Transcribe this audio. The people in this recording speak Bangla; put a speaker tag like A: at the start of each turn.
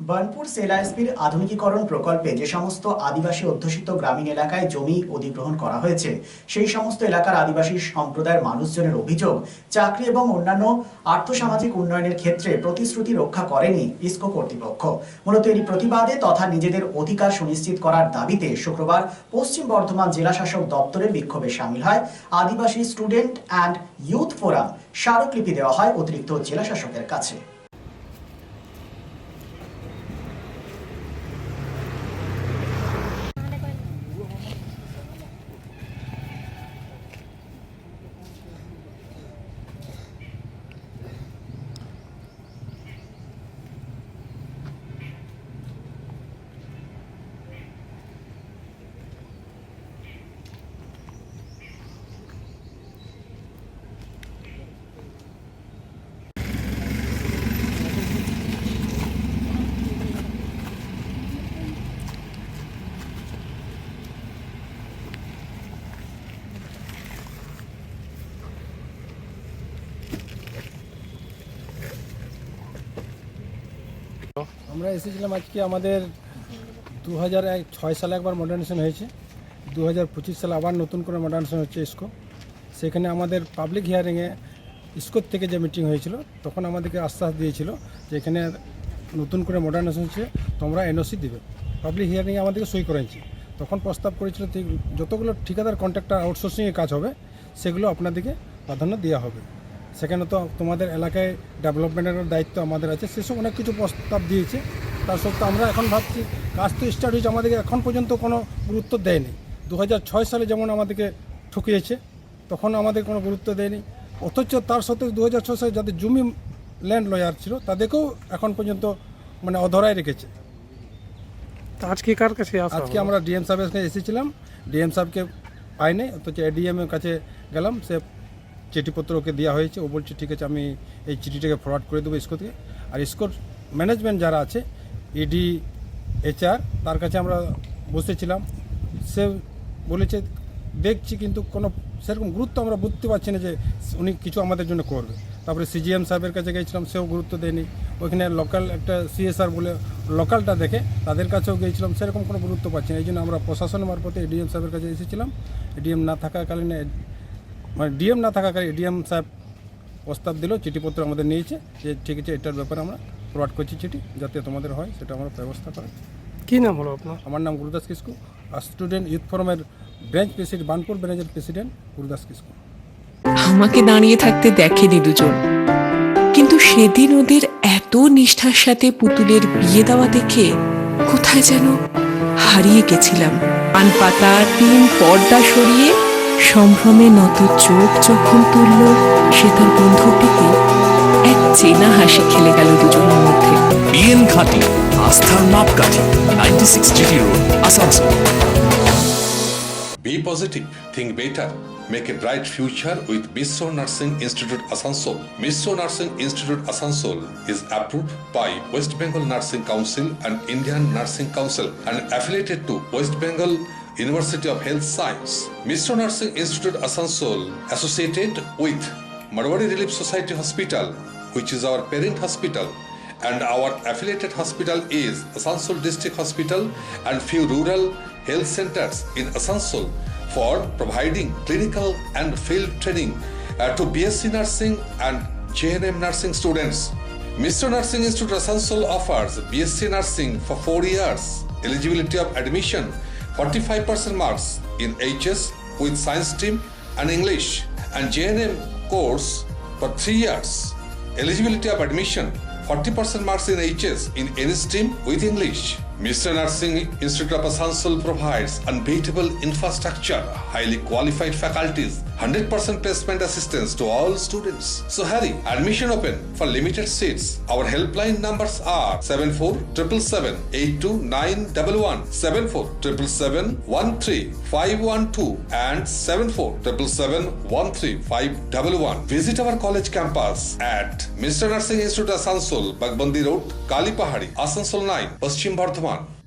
A: বার্নপুর সেলাইসপির আধুনিকীকরণ প্রকল্পে যে সমস্ত আদিবাসী অধ্যুষিত গ্রামীণ এলাকায় জমি অধিগ্রহণ করা হয়েছে, সেই সমস্ত এলাকার আদিবাসী সম্প্রদায়ের মানুষজনের অভিযোগ চাকরি এবং অন্যান্য আর্থসামাজিক উন্নয়নের ক্ষেত্রে প্রতিশ্রুতি রক্ষা করেনি ইসকো কর্তৃপক্ষ। মূলত এরই প্রতিবাদে তথা নিজেদের অধিকার সুনিশ্চিত করার দাবিতে শুক্রবার পশ্চিম বর্ধমান জেলা শাসক দপ্তরে বিক্ষোভে সামিল হয় Adivasi student and youth forum. স্মারকলিপি দেওয়া হয় অতিরিক্ত জেলা শাসকের কাছে।
B: আমরা এসেছিলাম আজকে আমাদের দু হাজার ছয় সালে একবার মডার্নেশন হয়েছে। দু হাজার পঁচিশ সালে আবার নতুন করে মডার্নেশন হচ্ছে ইসকো। সেখানে আমাদের পাবলিক হিয়ারিংয়ে ইসকোর থেকে যে মিটিং হয়েছিল, তখন আমাদেরকে আশ্বাস দিয়েছিল যে এখানে নতুন করে মডার্নেশন হচ্ছে, তোমরা এনওসি দিবে। পাবলিক হিয়ারিংয়ে আমাদেরকে সই করেছি। তখন প্রস্তাব করেছিল যতগুলো ঠিকাদার কন্ট্রাক্টর আউটসোর্সিংয়ে কাজ হবে, সেগুলো আপনাদেরকে প্রাধান্য দেওয়া হবে। সেখানে তো তোমাদের এলাকায় ডেভেলপমেন্টের দায়িত্ব আমাদের আছে। সেসব অনেক কিছু প্রস্তাব দিয়েছে। তার সত্ত্বেও আমরা এখন ভাবছি কাজ তো স্টার্ট হয়েছে আমাদেরকে এখন পর্যন্ত কোনো গুরুত্ব দেয়নি। দু হাজার ছয় সালে যেমন আমাদেরকে ঠকিয়েছে তখন আমাদের কোনো গুরুত্ব দেয়নি। অথচ তার সত্ত্বেও দু হাজার সালে যাদের জমি ল্যান্ড লয়ার ছিল তাদেরকেও এখন পর্যন্ত মানে অধরায় রেখেছে।
C: আজকে কার কাছে
B: আজকে? আমরা ডিএম সাহেবের কাছে এসেছিলাম। ডিএম সাহেবকে পাইনি অথচ এডিএম এর কাছে গেলাম। সে চিঠিপত্র ওকে দেওয়া হয়েছে। ও বলছে, ঠিক আছে, আমি এই চিঠিটাকে ফরওয়ার্ড করে দেবো ইস্কোতে আর ইস্কোর ম্যানেজমেন্ট যারা আছে ইডি এইচআর তার কাছে আমরা বসেছিলাম। সে বলেছে, দেখছি, কিন্তু কোনো সেরকম গুরুত্ব আমরা বুঝতে পারছি না যে উনি কিছু আমাদের জন্য করবে। তারপরে সিজিএম সাহেবের কাছে গিয়েছিলাম, সেও গুরুত্ব দেয়নি। ওইখানে লোকাল একটা সিএসআর বলে লোকালটা দেখে তাদের কাছেও গিয়েছিলাম, সেরকম কোনো গুরুত্ব পাচ্ছি না। এই জন্য আমরা প্রশাসন মারফতে এডিএম সাহেবের কাছে এসেছিলাম। এডিএম না থাকাকালীন মানে ডিএম না থাকাকালীন এডিএম সাহেব প্রস্তাব দিল চিঠিপত্র আমাদের নিয়েছে যে ঠিক আছে এটার ব্যাপারে আমরা ফরওয়ার্ড করছি চিঠি যাতে তোমাদের হয় সেটা আমরা ব্যবস্থা করে
C: কি নাম হলো আপনার?
B: আমার নাম গুরুদাস কিসকু আর স্টুডেন্ট ইউথ ফোরামের ব্রাঞ্চ প্রেসিডেন্ট বানপুর ব্রাঞ্চের প্রেসিডেন্ট গুরুদাস কিসকু
D: আমাকে দাঁড়িয়ে থাকতে দেখেনি দুজন। কিন্তু সেদিন ওদের এত নিষ্ঠার সাথে পুতুলের বিয়ে দেওয়া দেখে কোথায় যেন হারিয়ে গেছিলাম। পান পাতা টিন পর্দা সরিয়ে সম্ভ্রমে নত চোখ যখন তুলল সে তার বন্ধুর এক চেনা হাসি খেলে গেল দুজনের মধ্যে
E: বিএন ঘাটি আস্থার মাপকাঠি ninety six GT road Asansol
F: Be positive, think better. Make a bright future with Misso Nursing Institute Asansol. Misso Nursing Institute Asansol is approved by West Bengal Nursing Council and Indian Nursing Council and affiliated to West Bengal University of Health Science. Misso Nursing Institute Asansol associated with Marwari Relief Society Hospital, which is our parent hospital and our affiliated hospital is Asansol District Hospital and few rural health centers in Asansol for providing clinical and field training uh, to BSc nursing and JNM nursing students. Mr. Nursing Institute Asansol offers BSc nursing for 4 years. Eligibility of admission 45% marks in HS with science stream and English and JNM course for 3 years. Eligibility of admission 40% marks in HS in any stream with English. Mr. Nursing Institute of Asansol provides unbeatable infrastructure, highly qualified faculties, 100% placement assistance to all students. So hurry, admission open for limited seats. Our helpline numbers are 7477782911, 7477713512 and 7477713511. Visit our college campus at Mr. Nursing Institute Asansol, Bagbandi Road, Kalipahari, Asansol 9, Paschim Bardhaman. one.